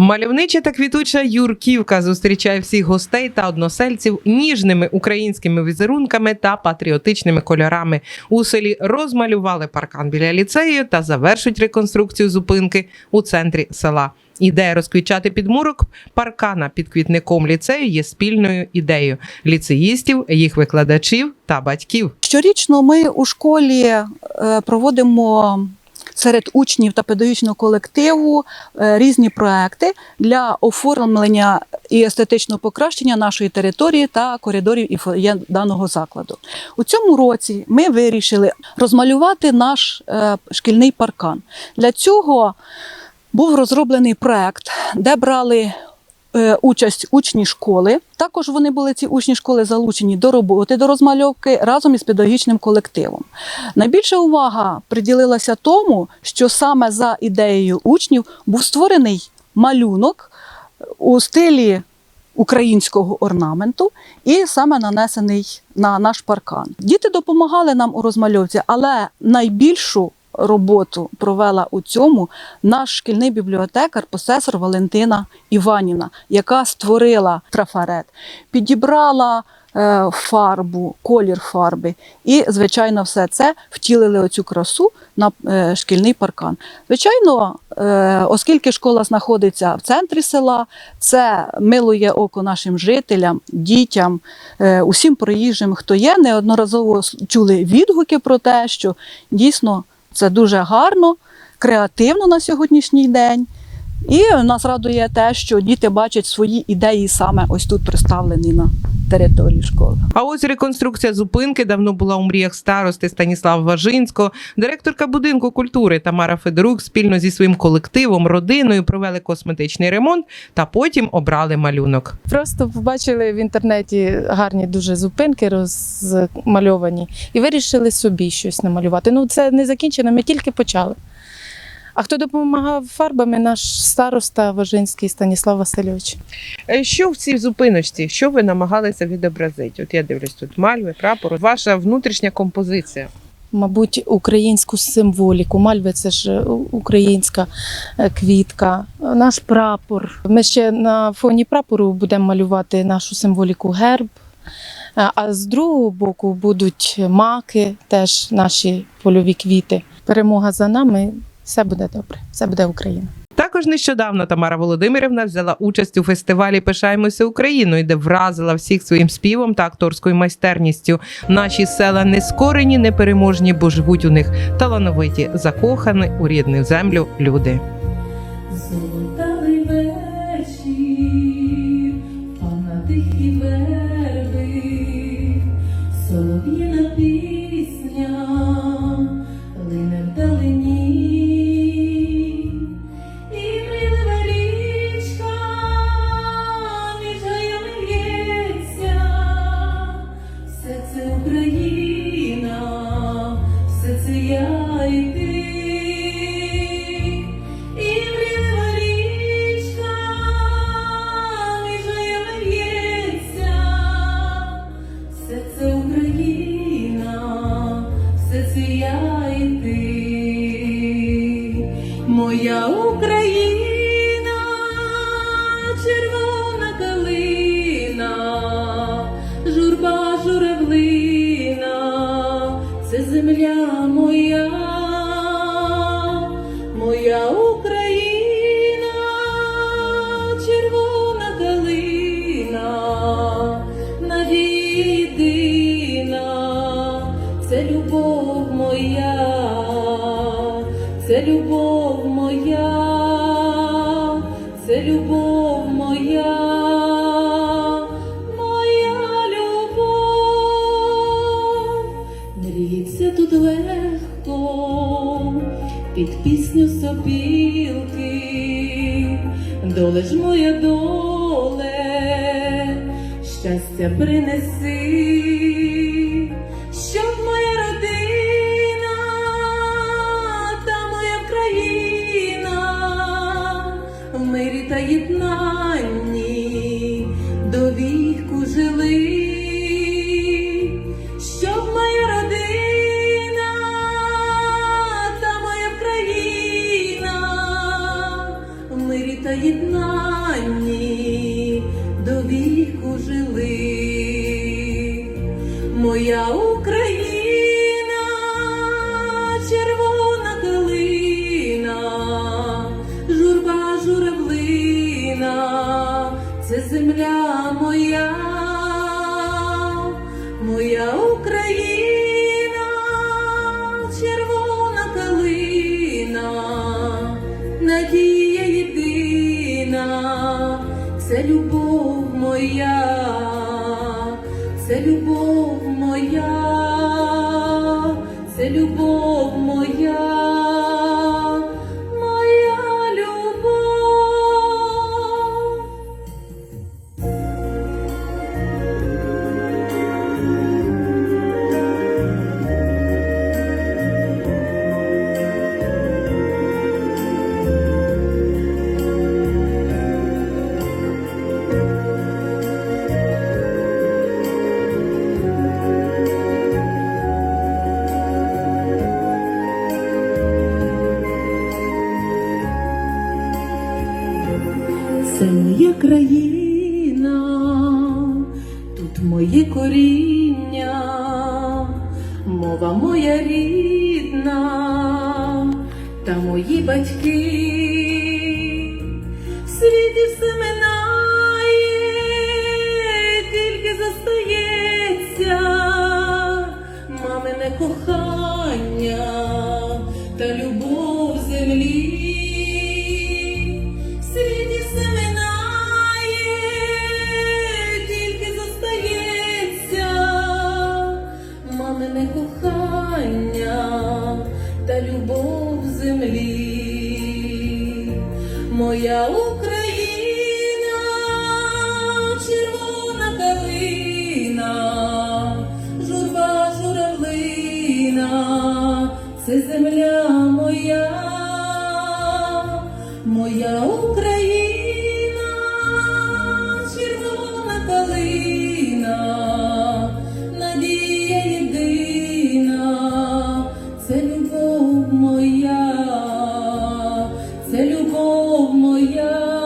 Мальовнича та квітуча Юрківка зустрічає всіх гостей та односельців ніжними українськими візерунками та патріотичними кольорами. У селі розмалювали паркан біля ліцею та завершують реконструкцію зупинки у центрі села. Ідея розквітчати підмурок паркана під квітником ліцею є спільною ідеєю ліцеїстів, їх викладачів та батьків. Щорічно ми у школі е, проводимо серед учнів та педагогічного колективу е, різні проекти для оформлення і естетичного покращення нашої території та коридорів і даного закладу. У цьому році ми вирішили розмалювати наш е, шкільний паркан. Для цього був розроблений проект, де брали участь учні школи. Також вони були ці учні школи залучені до роботи, до розмальовки разом із педагогічним колективом. Найбільша увага приділилася тому, що саме за ідеєю учнів був створений малюнок у стилі українського орнаменту і саме нанесений на наш паркан. Діти допомагали нам у розмальовці, але найбільшу роботу провела у цьому наш шкільний бібліотекар, посесор Валентина Іванівна, яка створила трафарет, підібрала е, фарбу, колір фарби. І, звичайно, все це втілили оцю красу на е, шкільний паркан. Звичайно, е, оскільки школа знаходиться в центрі села, це милує око нашим жителям, дітям, усім проїжджим, хто є. Неодноразово чули відгуки про те, що дійсно це дуже гарно, креативно на сьогоднішній день. І нас радує те, що діти бачать свої ідеї саме ось тут представлені на території школи. А ось реконструкція зупинки давно була у мріях старости Станіслава Важинського. Директорка будинку культури Тамара Федорук спільно зі своїм колективом, родиною провели косметичний ремонт та потім обрали малюнок. Просто побачили в інтернеті гарні дуже зупинки розмальовані і вирішили собі щось намалювати. Ну, це не закінчено, ми тільки почали. А хто допомагав фарбами? Наш староста Важинський Станіслав Васильович. Е, Що в цій зупиночці? Що ви намагалися відобразити? От я дивлюсь тут мальви, прапор. Ваша внутрішня композиція. Мабуть, українську символіку. Мальви це ж українська е, квітка, наш прапор. Ми ще на фоні прапору будемо малювати нашу символіку герб. Е, А з другого боку будуть маки, теж наші польові квіти. Перемога за нами, все буде добре, все буде Україна. Також нещодавно Тамара Володимирівна взяла участь у фестивалі Пишаємося Україною, де вразила всіх своїм співом та акторською майстерністю. Наші села не скорені, не переможні, бо живуть у них талановиті, закохані у рідну землю люди. Я і ти, моя Україна, червона калина, журба журавлина, це земля моя, моя це любов моя, це любов моя, це любов моя. Моя любов, мріється тут легко, під пісню сопілки, доле ж моя доле, щастя принеси, єднанні до віку жили, щоб моя родина та моя країна в мирі та єднанні до віку жили. Моя моя Україна, червона калина, надія єдина, це любов моя, це любов моя, це любов моя країна, тут моє коріння, мова моя рідна, та мої батьки. Світі все це земля моя, моя Україна, любов моя,